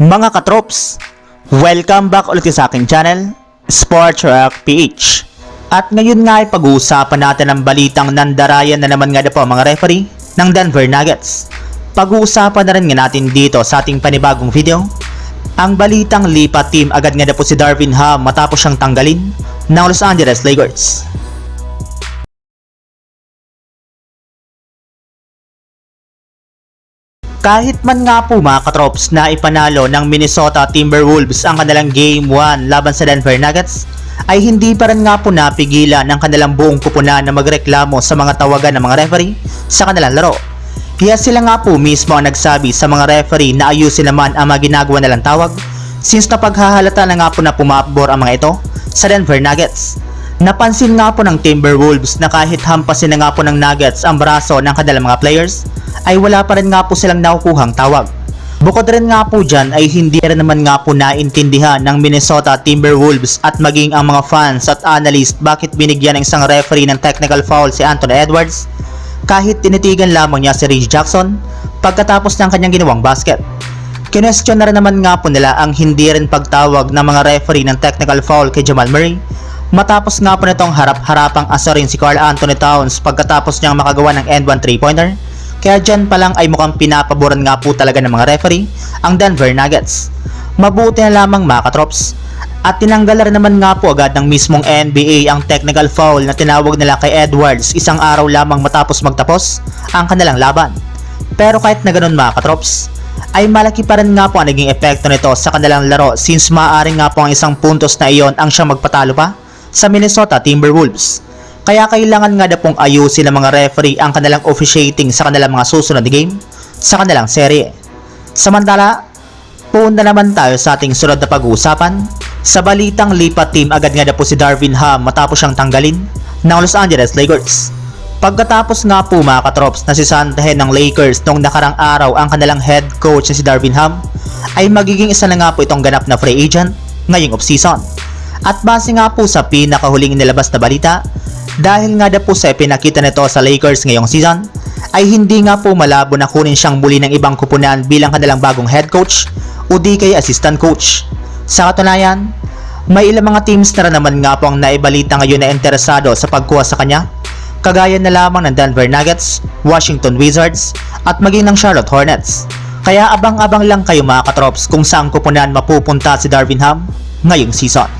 Mga katrops, welcome back ulit sa aking channel, Sports Rock PH. At ngayon nga ay pag-uusapan natin ang balitang nandarayan na naman nga na po mga referee ng Denver Nuggets. Pag-uusapan na rin nga natin dito sa ating panibagong video, ang balitang lipat team agad nga na po si Darvin Ham matapos siyang tanggalin ng Los Angeles Lakers. Kahit man nga po mga katrops na ipanalo ng Minnesota Timberwolves ang kanilang Game 1 laban sa Denver Nuggets, ay hindi pa rin nga po napigilan ng kanilang buong kupunan na magreklamo sa mga tawagan ng mga referee sa kanilang laro. Kaya sila nga po mismo ang nagsabi sa mga referee na ayusin naman ang mga ginagawa nilang tawag since napaghahalata na nga po na pumapabor ang mga ito sa Denver Nuggets. Napansin nga po ng Timberwolves na kahit hampasin na nga po ng Nuggets ang braso ng kanilang mga players, ay wala pa rin nga po silang nakukuhang tawag. Bukod rin nga po dyan ay hindi rin naman nga po naintindihan ng Minnesota Timberwolves at maging ang mga fans at analyst bakit binigyan ng isang referee ng technical foul si Anthony Edwards kahit tinitigan lamang niya si Reggie Jackson pagkatapos ng kanyang ginawang basket. Kinestyon na rin naman nga po nila ang hindi rin pagtawag ng mga referee ng technical foul kay Jamal Murray matapos nga po nitong harap-harapang asarin si Carl Anthony Towns pagkatapos niyang makagawa ng end 1 3-pointer kaya dyan pa lang ay mukhang pinapaboran nga po talaga ng mga referee ang Denver Nuggets. Mabuti na lamang mga katrops. At tinanggal rin naman nga po agad ng mismong NBA ang technical foul na tinawag nila kay Edwards isang araw lamang matapos magtapos ang kanilang laban. Pero kahit na ganun mga katrops, ay malaki pa rin nga po ang naging epekto nito sa kanilang laro since maaari nga po ang isang puntos na iyon ang siyang magpatalo pa sa Minnesota Timberwolves. Kaya kailangan nga na pong ayusin ng mga referee ang kanilang officiating sa kanilang mga susunod na game sa kanilang serye. Samantala, punta naman tayo sa ating sunod na pag-uusapan. Sa balitang lipat team agad nga na po si Darvin Ham matapos siyang tanggalin ng Los Angeles Lakers. Pagkatapos nga po mga katrops na sisantahin ng Lakers noong nakarang araw ang kanilang head coach na si Darvin Ham ay magiging isa na nga po itong ganap na free agent ngayong offseason. At base nga po sa pinakahuling inilabas na balita, dahil nga na po sa pinakita nito sa Lakers ngayong season, ay hindi nga po malabo na kunin siyang muli ng ibang kupunan bilang kanilang bagong head coach o di kay assistant coach. Sa katunayan, may ilang mga teams na naman nga po ang naibalita ngayon na interesado sa pagkuha sa kanya, kagaya na lamang ng Denver Nuggets, Washington Wizards, at maging ng Charlotte Hornets. Kaya abang-abang lang kayo mga katrops kung saan kupunan mapupunta si Darvin Ham ngayong season.